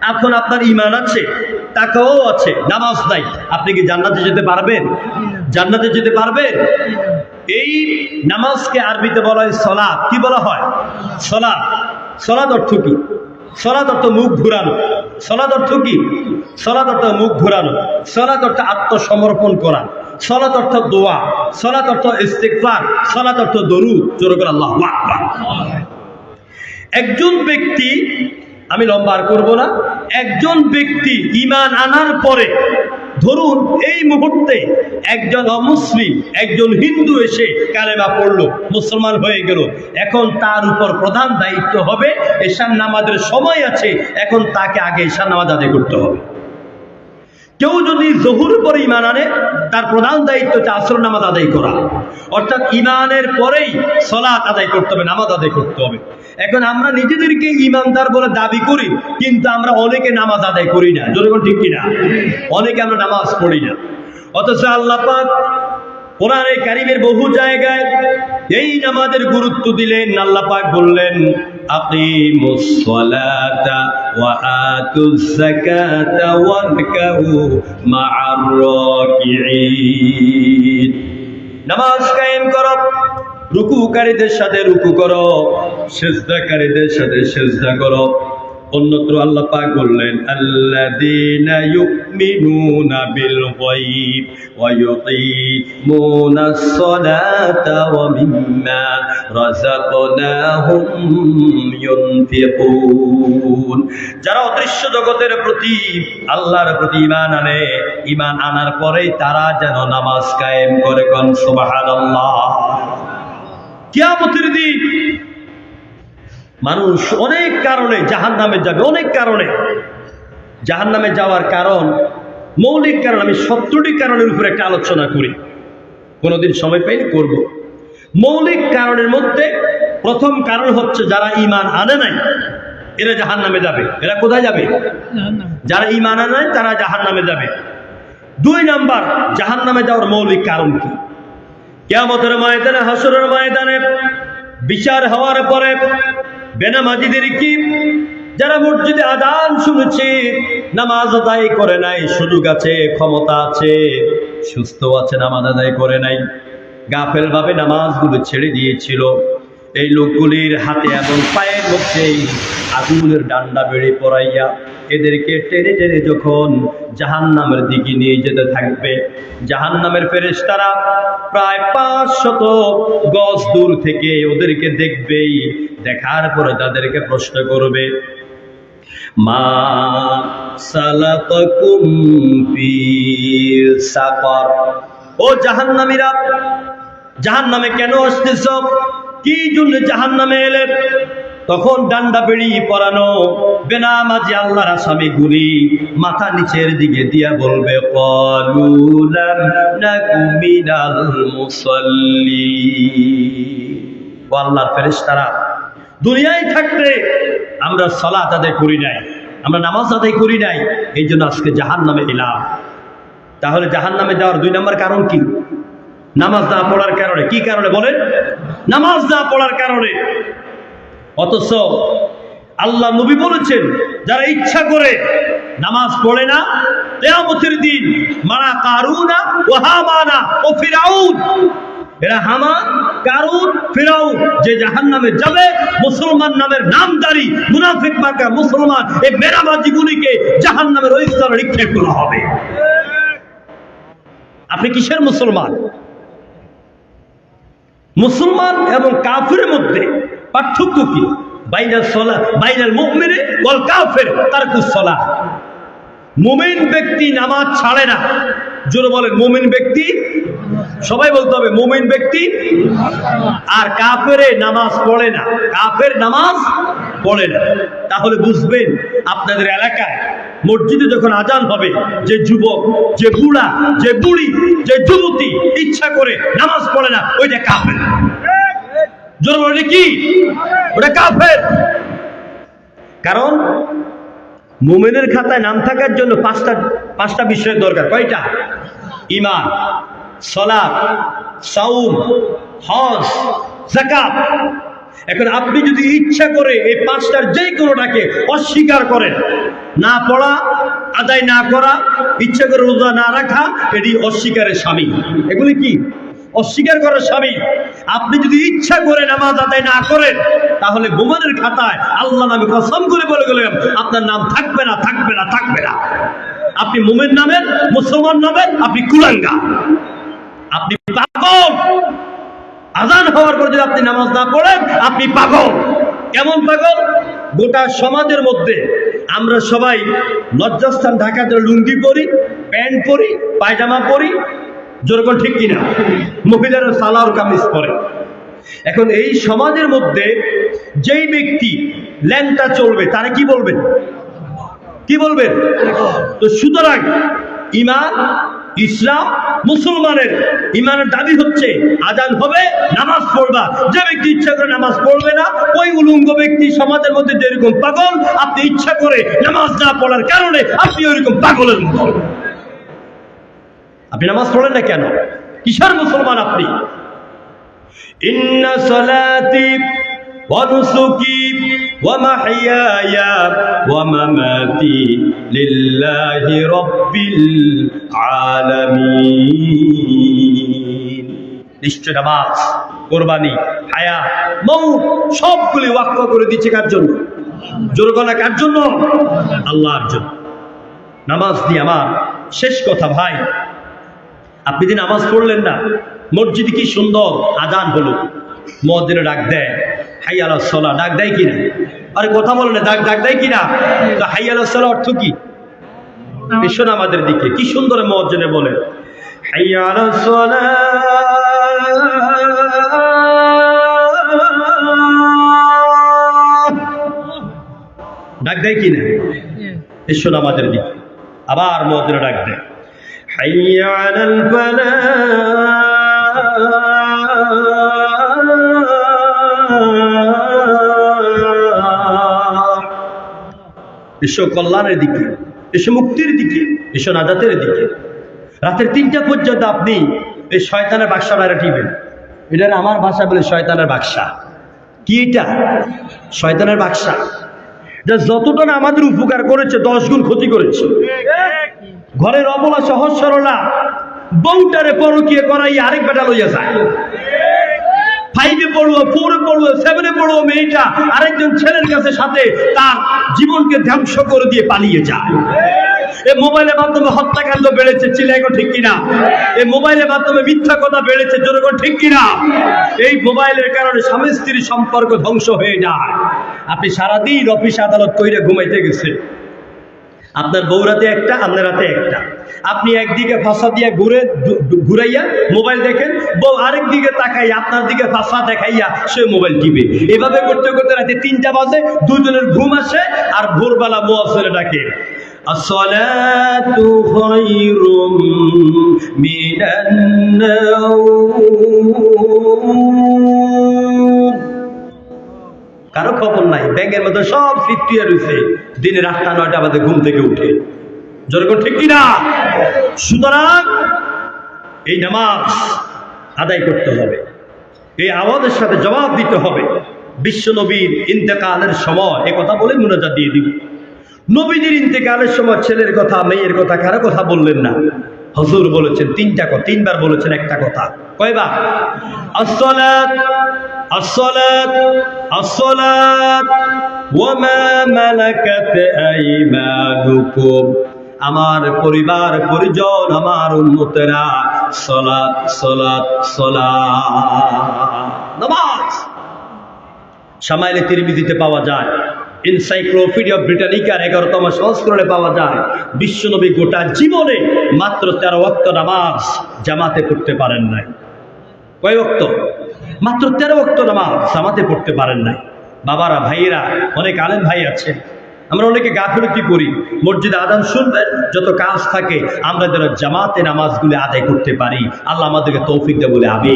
এখন আপনার ইমান আছে, টাকাও আছে, নামাজ নাই। আপনি কি জান্নাতে যেতে পারবেন? জান্নাতে যেতে পারবেন? এই নামাজকে আরবিতে বলা হয় সলাদ কি বলা হয়? সলাদ সলাদ অর্থ কি? সলাদ অর্থ মুখ ঘুরানো। সলাদ অর্থ কি? সলাদ অর্থ মুখ ঘুরানো। সলাদ অর্থ আত্মসমর্পণ করা। সলাদ অর্থ দোয়া। সলাদ অর্থ ইস্তেকফার সলাদ অর্থ দরু জোর আল্লাহ একজন ব্যক্তি আমি লম্বা আর করব না। একজন ব্যক্তি ইমান আনার পরে, ধরুন এই মুহূর্তে একজন অমুসলিম, একজন হিন্দু এসে কালেমা পড়ল, মুসলমান হয়ে গেল। এখন তার উপর প্রধান দায়িত্ব হবে এশান নামাজের সময় আছে, এখন তাকে আগে এশান নামাজ আদায় করতে হবে। কেউ যদি জহুর পরে ইমান আনে, তার প্রধান দায়িত্ব হচ্ছে আসর নামাজ আদায় করা। অর্থাৎ ইমানের পরেই সলাৎ আদায় করতে হবে, নামাজ আদায় করতে হবে। এখন আমরা নিজেদেরকে ইমানদার বলে দাবি করি, কিন্তু আমরা অনেকে নামাজ আদায় করি না। যতক্ষণ ঠিক কিনা? অনেকে আমরা নামাজ পড়ি না। অথচ আল্লাহ পাক কোরআনে কারিমের বহু জায়গায় এই নামাজের গুরুত্ব দিলেন। আল্লাহ পাক বললেন নামাজ কায়েম করো। রুকুকারীদের সাথে রুকু করো, সেজদাকারীদের সাথে সেজদা করো। অন্যত্র আল্লাহ পাক বললেন, আল্লাযীনা ইউমিনুনা বিল গায়ব ওয়া ইউকিমুনাস সালাতা ওয়া মিম্মা রাযাকনাহুম ইউনফিকুন যারা অদৃশ্য জগতের প্রতি আল্লাহর প্রতি ঈমান আনে, ঈমান আনার পরেই তারা যেন নামাজ কায়েম করে কোন, সুবহানাল্লাহ। কিয়ামতের দিন মানুষ অনেক কারণে জাহান নামে যাবে অনেক কারণে। জাহান নামে যাওয়ার কারণ মৌলিক কারণ আমি সত্তরটি কারণের উপরে একটা আলোচনা করি। কোনোদিন সময় পাইলে করব। মৌলিক কারণের মধ্যে প্রথম কারণ হচ্ছে যারা ইমান আনে নাই এরা জাহান নামে যাবে। এরা কোথায় যাবে? যারা ইমান আনে নাই তারা জাহান নামে যাবে। দুই নাম্বার জাহান নামে যাওয়ার মৌলিক কারণ কি? কেয়ামতের ময়দানে হাসরের ময়দানে বিচার হওয়ার পরে বেনামাজিদের কি? যারা মসজিদে আদান শুনেছে, নামাজ আদায় করে নাই, সুযোগ আছে, ক্ষমতা আছে, সুস্থ আছে, নামাজ আদায় করে নাই। গাফেল ভাবে নামাজগুলো ছেড়ে দিয়েছিল। এই লোকগুলির হাতে এবং পায়ের মধ্যে আগুনের ডান্ডা বেড়ে পড়াইয়া এদেরকে টেনে টেনে যখন জাহান নামের দিকে নিয়ে যেতে থাকবে জাহান নামের ফেরেশতারা প্রায় পাঁচ শত গজ দূর থেকে ওদেরকে দেখবেই, দেখার পরে তাদেরকে প্রশ্ন করবে, মা সাকার? ও জাহান্নামে কেন আসতেছ? কি জন্য জাহান্নামে এলে তখন ডান্ডা বেড়ি পরানো বেনামাজি আল্লাহর আসামি গুলি, মাথা নিচের দিকে দিয়া বলবে আল্লাহর ফেরেশতারা, দুনিয়ায় থাকতে আমরা সলা আদায় করি নাই, আমরা নামাজ আদায় করি নাই, এই জন্য আজকে জাহান নামে এলাম। তাহলে জাহান নামে যাওয়ার দুই নম্বর কারণ কি? নামাজ না পড়ার কারণে, কি কারণে বলেন? নামাজ না পড়ার কারণে। অথচ আল্লাহ নবী বলেছেন, যারা ইচ্ছা করে নামাজ পড়ে না, কেয়ামতের দিন মারা কারুনা ও হামানা ও ফিরাউন। এরা হামান কারুন, ফিরাউন, যে জাহান নামে যাবে, মুসলমান নামের নামদারি, মুনাফিক মার্কা মুসলমান এই মেরাবাজিগুলিকে জাহান নামের ওই স্তরে নিক্ষেপ করা হবে। আপনি কিসের মুসলমান? মুসলমান এবং কাফিরের মধ্যে পার্থক্য কি? বাইনাল সলা বাইনাল মুমিনে ওয়াল কাফির, তারকুস সলা মোমেন ব্যক্তি নামাজ ছাড়ে না। জোরে বলেন, মোমেন ব্যক্তি? সবাই বলতে হবে, মোমেন ব্যক্তি? আর কাফেরে নামাজ পড়ে না। কাফের নামাজ পড়ে না। তাহলে বুঝবেন, আপনাদের এলাকায় মসজিদে যখন আজান হবে, যে যুবক, যে বুড়া, যে বুড়ি, যে যুবতী ইচ্ছা করে নামাজ পড়ে না, ওইটা কাফের। কারণ মোমেনের খাতায় নাম থাকার জন্য পাঁচটা পাঁচটা বিষয়ের দরকার। কয়টা? ইমান সলাপ সাউম হজ জাকাত এখন আপনি যদি ইচ্ছা করে এই পাঁচটার যে কোনোটাকে অস্বীকার করেন, না পড়া, আদায় না করা, ইচ্ছা করে রোজা না রাখা, এটি অস্বীকারের স্বামী। এগুলি কি? অস্বীকার করার স্বামী। আপনি যদি ইচ্ছা করে নামাজ আদায় না করেন, তাহলে বোমানের খাতায় আল্লাহ নামে কসম করে বলে গেলেন, আপনার নাম থাকবে না থাকবে না থাকবে না। আপনি মোমের নামের, মুসলমান নামের, আপনি কুলাঙ্গা। আপনি পাগল। আজান হওয়ার পর যদি আপনি নামাজ না পড়েন, আপনি পাগল। কেমন পাগল? গোটা সমাজের মধ্যে আমরা সবাই লজ্জাস্থান জন্য লুঙ্গি পরি, প্যান্ট পরি, পায়জামা পরি যেরকম ঠিক কিনা? মহিলারা সালার কামিজ পরে। এখন এই সমাজের মধ্যে যেই ব্যক্তি ল্যাংটা চলবে, তারা কি বলবেন? কি বলবেন? তো সুতরাং ইমান, ইসলাম মুসলমানের ইমানের দাবি হচ্ছে, আজান হবে, নামাজ পড়বা। যে ব্যক্তি ইচ্ছা করে নামাজ পড়বে না, ওই উলঙ্গ ব্যক্তি সমাজের মধ্যে যেরকম পাগল, আপনি ইচ্ছা করে নামাজ না পড়ার কারণে আপনি ওইরকম পাগলের মতো। আপনি নামাজ পড়েন না কেন কিসের মুসলমান আপনি ইন্না সলাতি ونسكي ومحياي ومماتي لله رب العالمين নিশ্চয় নামাজ কোরবানি হায়া মৌ সবগুলি ওয়াক্য করে দিচ্ছে কার জন্য জোরগলা কার জন্য আল্লাহর জন্য নামাজ দিয়ে আমার শেষ কথা ভাই আপনি যে নামাজ পড়লেন না মসজিদে কি সুন্দর? আজান হলো। মসজিদে ডাক দেয় হাই আল্লাহ সলা ডাক দেয় কিনা? আরে কথা বলে না ডাক ডাক দেয় কিনা? তো হাই আল্লাহ সলা অর্থ কি? না আমাদের দিকে কি সুন্দর মসজিদে বলে। হাই ডাক দেয় কিনা? এসো না আমাদের দিকে। আবার মসজিদে ডাক দেয়। حي على الفلاح এসো কল্যাণের দিকে এসো মুক্তির দিকে এসো নাজাতের দিকে রাতের তিনটা পর্যন্ত আপনি এই শয়তানের বাক্সা বাইরে টিবেন এটা আমার ভাষা বলে শয়তানের বাক্সা কি এটা শয়তানের বাক্সা যা যতটা না আমাদের উপকার করেছে দশ গুণ ক্ষতি করেছে ঘরের অবলা সহজ সরলা বউটারে পরকিয়ে করাই আরেক বেটা লইয়া যায়। ফাইভে পড়ব ফোরে পড়ব সেভেনে পড়ব মেয়েটা আরেকজন ছেলের কাছে সাথে তার জীবনকে ধ্বংস করে দিয়ে পালিয়ে যায়। এই মোবাইলের মাধ্যমে হত্যাকাণ্ড বেড়েছে চিলাইগো ঠিক কিনা? এই মোবাইলের মাধ্যমে মিথ্যা কথা বেড়েছে জোরগো ঠিক কিনা? এই মোবাইলের কারণে স্বামী স্ত্রীর সম্পর্ক ধ্বংস হয়ে যায়। আপনি সারাদিন অফিস আদালত কইরে ঘুমাইতে গেছে আপনার বউরাতে একটা আপনার রাতে একটা আপনি একদিকে ফাঁসা দিয়ে ঘুরে দু- দু- ঘুরাইয়া মোবাইল দেখেন বউ আরেক দিকে তাকাই আপনার দিকে ফাঁসা দেখাইয়া সে মোবাইল টিপে এভাবে করতে করতে রাতে তিনটা বাজে দুজনের ঘুম আসে আর ভোরবেলা মোয়াসলে ডাকে الصلاة خير من النوم কারও খবর নাই ব্যাংকের মধ্যে সব ফিফটিয়া রয়েছে দিনের আটটা নয়টা বাজে ঘুম থেকে উঠে। যেরকম ঠিক কিনা? সুতরাং এই নামাজ আদায় করতে হবে। এই আওয়াজের সাথে জবাব দিতে হবে। বিশ্ব নবীর ইন্তেকালের সময় এ কথা বলে মুনাজা দিয়ে দিব। নবীদের ইন্তেকালের সময় ছেলের কথা, মেয়ের কথা, কারও কথা বললেন না। হজুর বলেছেন তিনটা কথা, তিনবার বলেছেন একটা কথা। আইমানুকুম। আমার পরিবার, পরিজন, আমার উন্মতেরা সলাত সলাত সলাত। নামাজ। সামাইলে তিরমিজিতে পাওয়া যায়। এনসাইক্লোপিডিয়া ব্রিটানিকার এগারোতম সংস্করণে পাওয়া যায়। বিশ্বনবী গোটা জীবনে মাত্র তেরো অক্ত নামাজ জামাতে পড়তে পারেন নাই। কয় অক্ত মাত্র তেরো অক্ত নামাজ জামাতে পড়তে পারেন নাই। বাবারা, ভাইয়েরা, অনেক আলেম ভাই আছে। আমরা অনেকে গাফিলতি করি। মসজিদে আদান শুনবেন, যত কাজ থাকে, আমরা যেন জামাতে নামাজগুলি আদায় করতে পারি। আল্লাহ আমাদেরকে তৌফিক দেয় বলে আমি